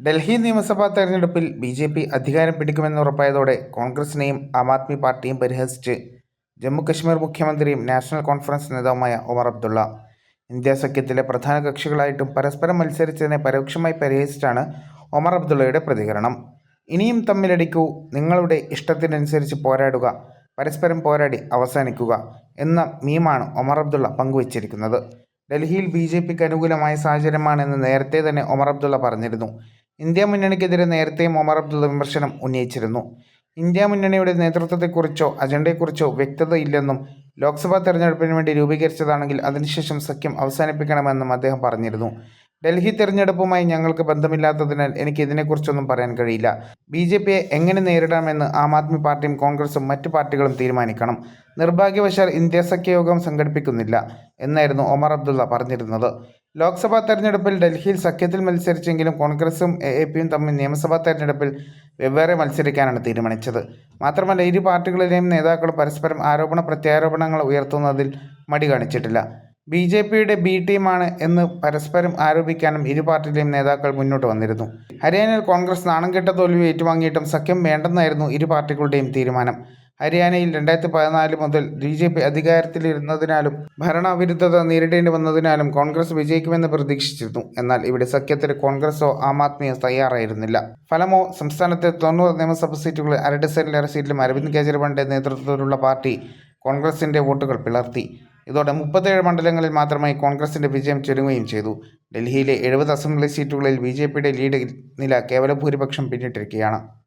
ഡൽഹി നിയമസഭാ തെരഞ്ഞെടുപ്പിൽ B J P അധികാരം പിടിക്കുമെന്ന് ഉറപ്പായതോടെ കോൺഗ്രസിനെയും ആം ആദ്മി പാർട്ടിയും പരിഹസിച്ച് ജമ്മുകശ്മീർ മുഖ്യമന്ത്രിയും നാഷണൽ കോൺഫറൻസ് നേതാവുമായ ഒമർ അബ്ദുള്ള. ഇന്ത്യ സഖ്യത്തിലെ പ്രധാന കക്ഷികളായിട്ടും പരസ്പരം മത്സരിച്ചതിനെ പരോക്ഷമായി പരിഹസിച്ചാണ് ഒമർ അബ്ദുള്ളയുടെ പ്രതികരണം. ഇനിയും തമ്മിലടിക്കൂ നിങ്ങളുടെ ഇഷ്ടത്തിനനുസരിച്ച് പോരാടുക പരസ്പരം പോരാടി അവസാനിക്കുക എന്ന മീമാണ് ഒമർ അബ്ദുള്ള പങ്കുവച്ചിരിക്കുന്നത്. ഡൽഹിയിൽ ബി ജെ പിക്ക് അനുകൂലമായ സാഹചര്യമാണെന്ന് നേരത്തെ തന്നെ ഒമർ അബ്ദുള്ള പറഞ്ഞിരുന്നു. ഇന്ത്യ മുന്നണിക്കെതിരെ നേരത്തെയും ഒമർ അബ്ദുള്ള വിമർശനം ഉന്നയിച്ചിരുന്നു. ഇന്ത്യ മുന്നണിയുടെ നേതൃത്വത്തെക്കുറിച്ചോ അജണ്ടയെക്കുറിച്ചോ വ്യക്തതയില്ലെന്നും ലോക്സഭാ തെരഞ്ഞെടുപ്പിന് വേണ്ടി രൂപീകരിച്ചതാണെങ്കിൽ അതിനുശേഷം സഖ്യം അവസാനിപ്പിക്കണമെന്നും അദ്ദേഹം പറഞ്ഞിരുന്നു. ഡൽഹി തെരഞ്ഞെടുപ്പുമായി ഞങ്ങൾക്ക് ബന്ധമില്ലാത്തതിനാൽ എനിക്ക് ഇതിനെക്കുറിച്ചൊന്നും പറയാൻ കഴിയില്ല. ബി ജെ പിയെ എങ്ങനെ നേരിടാമെന്ന് ആം ആദ്മി പാർട്ടിയും കോൺഗ്രസും മറ്റ് പാർട്ടികളും തീരുമാനിക്കണം. നിർഭാഗ്യവശാൽ ഇന്ത്യ സഖ്യയോഗം സംഘടിപ്പിക്കുന്നില്ല എന്നായിരുന്നു ഒമർ അബ്ദുള്ള പറഞ്ഞിരുന്നത്. ലോക്സഭാ തെരഞ്ഞെടുപ്പിൽ ഡൽഹിയിൽ സഖ്യത്തിൽ മത്സരിച്ചെങ്കിലും കോൺഗ്രസും എ എ പിയും തമ്മിൽ നിയമസഭാ തെരഞ്ഞെടുപ്പിൽ വെവ്വേറെ മത്സരിക്കാനാണ് തീരുമാനിച്ചത്. മാത്രമല്ല ഇരു പാർട്ടികളിലെയും നേതാക്കൾ പരസ്പരം ആരോപണ പ്രത്യാരോപണങ്ങൾ ഉയർത്തുന്നതിൽ മടി കാണിച്ചിട്ടില്ല. ബി ജെ പിയുടെ ബി ടീമാണ് എന്ന് പരസ്പരം ആരോപിക്കാനും ഇരു പാർട്ടിയിലെയും നേതാക്കൾ മുന്നോട്ട് വന്നിരുന്നു. ഹരിയാനയിൽ കോൺഗ്രസ് നാണം കെട്ട തോൽവി ഏറ്റുവാങ്ങിയിട്ടും സഖ്യം വേണ്ടെന്നായിരുന്നു ഇരു പാർട്ടികളുടെയും തീരുമാനം. ഹരിയാനയിൽ രണ്ടായിരത്തി പതിനാല് മുതൽ ബി ജെ പി അധികാരത്തിലിരുന്നതിനാലും ഭരണവിരുദ്ധത നേരിടേണ്ടി വന്നതിനാലും കോൺഗ്രസ് വിജയിക്കുമെന്ന് പ്രതീക്ഷിച്ചിരുന്നു. എന്നാൽ ഇവിടെ സഖ്യത്തിന് കോൺഗ്രസോ ആം ആദ്മിയോ തയ്യാറായിരുന്നില്ല. ഫലമോ സംസ്ഥാനത്തെ തൊണ്ണൂറ് നിയമസഭാ സീറ്റുകളിൽ അര ഡസനിലേറെ സീറ്റിലും അരവിന്ദ് കെജ്രിവാളിന്റെ നേതൃത്വത്തിലുള്ള പാർട്ടി കോൺഗ്രസിന്റെ വോട്ടുകൾ പിളർത്തി. ഇതോടെ മുപ്പത്തേഴ് മണ്ഡലങ്ങളിൽ മാത്രമായി കോൺഗ്രസിന്റെ വിജയം ചുരുങ്ങുകയും ചെയ്തു. ഡൽഹിയിലെ എഴുപത് അസംബ്ലി സീറ്റുകളിൽ ബി ജെ പിയുടെ ലീഡ് നില കേവല ഭൂരിപക്ഷം പിന്നിട്ടിരിക്കുകയാണ്.